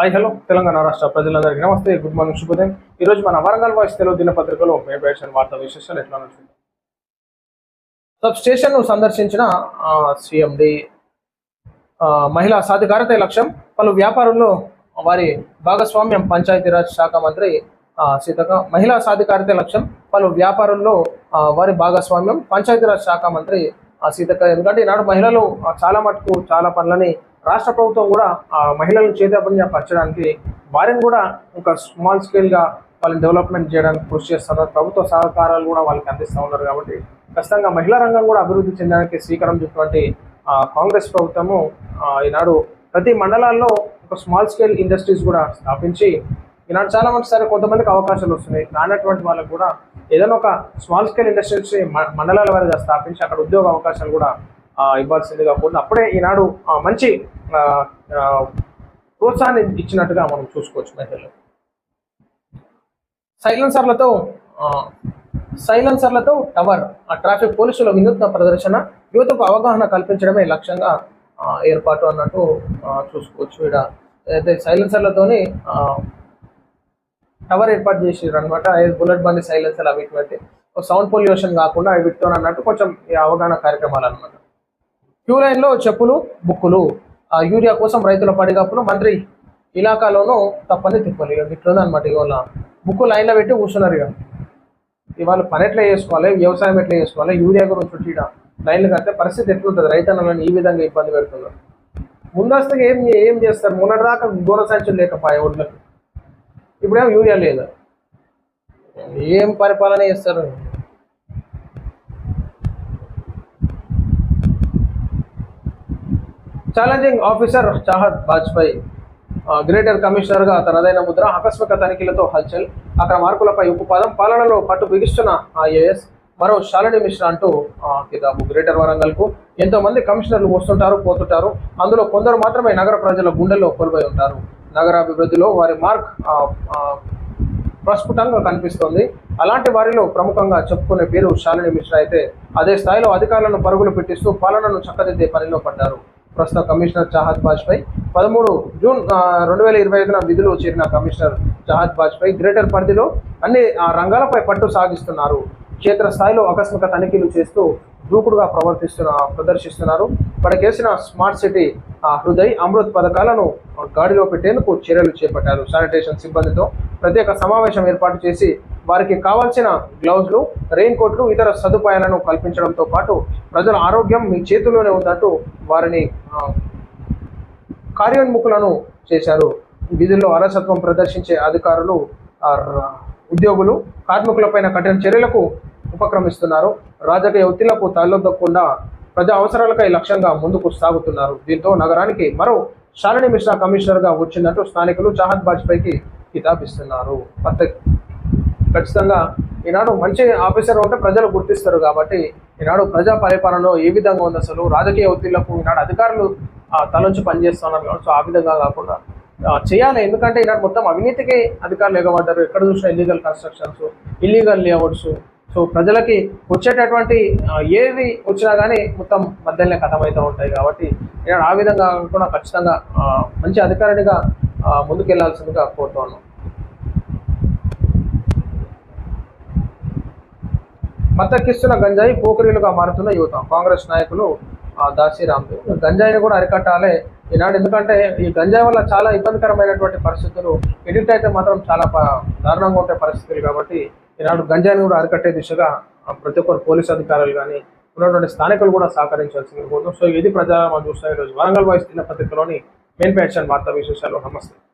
Hi hello Telangana రాష్ట్ర ప్రజలందరికీ నమస్తే గుడ్ మార్నింగ్ శుభోదయం. ఈ రోజు మన వరంగల్ వాయిస్ తెలుగు దినపత్రికలో మేబేషన్ వార్తా విశేషాలు ఎట్లా నడుస్తుంది సబ్ స్టేషన్ను సందర్శించిన సిఎండి మహిళా సాధికారత లక్ష్యం పలు వ్యాపారుల్లో వారి భాగస్వామ్యం పంచాయతీరాజ్ శాఖ మంత్రి ఆ, సీతక మహిళా సాధికారత లక్ష్యం పలు వ్యాపారుల్లో వారి భాగస్వామ్యం పంచాయతీరాజ్ శాఖ మంత్రి ఆ, సీతక్క. ఎందుకంటే ఈనాడు మహిళలు చాలా మటుకు చాలా పనులని రాష్ట్ర ప్రభుత్వం కూడా ఆ, మహిళలను చేతపని పరచడానికి వారిని కూడా ఒక స్మాల్ స్కేల్గా వాళ్ళని డెవలప్మెంట్ చేయడానికి కృషి చేస్తున్నారు. ప్రభుత్వ సహకారాలు కూడా వాళ్ళకి అందిస్తూ ఉన్నారు కాబట్టి ఖచ్చితంగా మహిళా రంగం కూడా అభివృద్ధి చెందడానికి శ్రీకారం చుట్టినటువంటి కాంగ్రెస్ ప్రభుత్వము ఈనాడు ప్రతి మండలాల్లో ఒక స్మాల్ స్కేల్ ఇండస్ట్రీస్ కూడా స్థాపించి ఈనాడు చాలా మంది సరే కొంతమందికి అవకాశాలు వస్తున్నాయి. రానటువంటి వాళ్ళకు కూడా ఏదైనా ఒక స్మాల్ స్కేల్ ఇండస్ట్రీస్ మండలాల వారిగా స్థాపించి అక్కడ ఉద్యోగ అవకాశాలు కూడా ఇవ్వాల్సిందిగా కాకుండా అప్పుడే ఈనాడు మంచి ప్రోత్సాహాన్ని ఇచ్చినట్టుగా మనం చూసుకోవచ్చు మహిళలు. సైలెన్సర్లతో సైలెన్సర్లతో టవర్ ఆ ట్రాఫిక్ పోలీసుల వినూత్న ప్రదర్శన యువతకు అవగాహన కల్పించడమే లక్ష్యంగా ఏర్పాటు అన్నట్టు చూసుకోవచ్చు ఇక్కడ అయితే సైలెన్సర్లతోని టవర్ ఏర్పాటు చేసారు అనమాట బుల్లెట్ బండి సైలెన్సర్ అవి ఇటువంటి సౌండ్ పొల్యూషన్ కాకుండా వీటితో అన్నట్టు కొంచెం ఈ అవగాహన కార్యక్రమాలు అనమాట క్యూ లైన్లో చెప్పులు బుక్కులు. ఆ యూరియా కోసం రైతుల పడిగాపులు మంత్రి ఇలాకాలోనూ తప్పని తిప్పాలి. ఇక ఇట్లుంది అనమాట ఇవాళ బుక్కు లైన్లో పెట్టి కూర్చున్నారు ఇక ఇవాళ పని ఎట్లా చేసుకోవాలి? వ్యవసాయం ఎట్లా చేసుకోవాలి? యూరియా గురించి వచ్చి లైన్లు కడితే పరిస్థితి ఎట్లుంటుంది? రైతన్నలను ఈ విధంగా ఇబ్బంది పెడుతున్నారు. ముందస్తుగా ఏం ఏం చేస్తారు? మొన్నటిదాకా దూర సంచులు లేకపోయే ఒడ్లకు. ఇప్పుడేమో యూరియా లేదు. ఏం పరిపాలన చేస్తారు? Challenging officer Chahat Vajpayee greater కమిషనర్గా తనదైన ముద్ర ఆకస్మిక తనిఖీలతో హల్చల్ అక్కడ మార్కులపై ఉక్కుపాదం పాలనలో పట్టు బిగిస్తున్న ఐఏఎస్ మరో శాలిని మిశ్రా అంటూ కిదాబు కితాబు గ్రేటర్ వరంగల్కు ఎంతోమంది కమిషనర్లు వస్తుంటారు పోతుంటారు. అందులో కొందరు మాత్రమే నగర ప్రజల గుండెల్లో కొలువై ఉంటారు. నగరాభివృద్ధిలో వారి మార్క్ ప్రస్ఫుటంగా కనిపిస్తోంది. అలాంటి వారిలో ప్రముఖంగా చెప్పుకునే పేరు శాలిని మిశ్రా అయితే అదే స్థాయిలో అధికారులను పరుగులు పెట్టిస్తూ పాలనను చక్కదిద్దే పనిలో పడ్డారు. ప్రస్తుత కమిషనర్ చాహద్ బాజ్పేయి. పదమూడు జూన్ రెండు వేల ఇరవై ఐదున విధులు చేరిన కమిషనర్ చాహద్ బాజ్పేయి గ్రేటర్ పరిధిలో అన్ని ఆ, రంగాలపై పట్టు సాగిస్తున్నారు. క్షేత్రస్థాయిలో ఆకస్మిక తనిఖీలు చేస్తూ దూకుడుగా ప్రవర్తిస్తున్న ప్రదర్శిస్తున్నారు. ఇప్పటికేసిన స్మార్ట్ సిటీ హృదయ్ అమృత్ పథకాలను గాడిలో పెట్టేందుకు చర్యలు చేపట్టారు శానిటేషన్ సిబ్బందితో. ప్రత్యేక సమావేశం ఏర్పాటు చేసి వారికి కావాల్సిన గ్లౌజ్లు రెయిన్ కోట్లు ఇతర సదుపాయాలను కల్పించడంతో పాటు ప్రజల ఆరోగ్యం మీ చేతుల్లోనే ఉందంటూ వారిని కార్యోన్ముఖులను చేశారు. విధుల్లో అలసత్వం ప్రదర్శించే అధికారులు ఉద్యోగులు కార్మికులపైన కఠిన చర్యలకు ఉపక్రమిస్తున్నారు. రాజకీయ ఒత్తిళ్ళకు తలొద్దకుండా ప్రజా అవసరాలకై లక్ష్యంగా ముందుకు సాగుతున్నారు. దీంతో నగరానికి మరో శాలిని మిశ్రా కమిషనర్గా వచ్చిందంటూ స్థానికులు చాహద్ బాజ్పేయికి కితాబిస్తున్నారు. ప్రత్యేక ఖచ్చితంగా ఈనాడు మంచి ఆఫీసర్ ఉంటే ప్రజలు గుర్తిస్తారు కాబట్టి ఈనాడు ప్రజా పరిపాలనలో ఏ విధంగా ఉంది అసలు? రాజకీయ ఒత్తిళ్ళకు ఈనాడు అధికారులు ఆ, తలంచి పనిచేస్తున్నారు కాబట్టి సో ఆ విధంగా కాకుండా చేయాలి. ఎందుకంటే ఈనాడు మొత్తం అవినీతికి అధికారులు ఎగబడ్డారు. ఎక్కడ చూసినా illegal constructions illegal layouts so ప్రజలకి వచ్చేటటువంటి ఏవి వచ్చినా కానీ మొత్తం మధ్యలోనే కథమవుతూ ఉంటాయి కాబట్టి ఈనాడు ఆ విధంగా కాకుండా ఖచ్చితంగా మంచి అధికారినిగా ఆ, ముందుకెళ్ళాల్సిందిగా కోరుతున్నాను మత్తెక్కిస్తున్న గంజాయి పోకరీలుగా మారుతున్న యువత. కాంగ్రెస్ నాయకులు ఆ, గంజాయిని కూడా అరికట్టాలి ఈనాడు. ఎందుకంటే ఈ గంజాయి వల్ల చాలా ఇబ్బందికరమైనటువంటి పరిస్థితులు ఎడిక్ట్ అయితే మాత్రం చాలా దారుణంగా ఉండే పరిస్థితులు కాబట్టి ఈనాడు గంజాయిని కూడా అరికట్టే దిశగా ప్రతి ఒక్కరు పోలీస్ అధికారులు కానీ ఉన్నటువంటి స్థానికులు కూడా సహకరించాల్సింది కోరుతాం సో ఇది ప్రజా మనం చూస్తాం ఈరోజు వరంగల్ వాయిస్ దినపత్రికలోని మెయిన్ ప్యాషన్ వార్తా విశేషాలు. నమస్తే.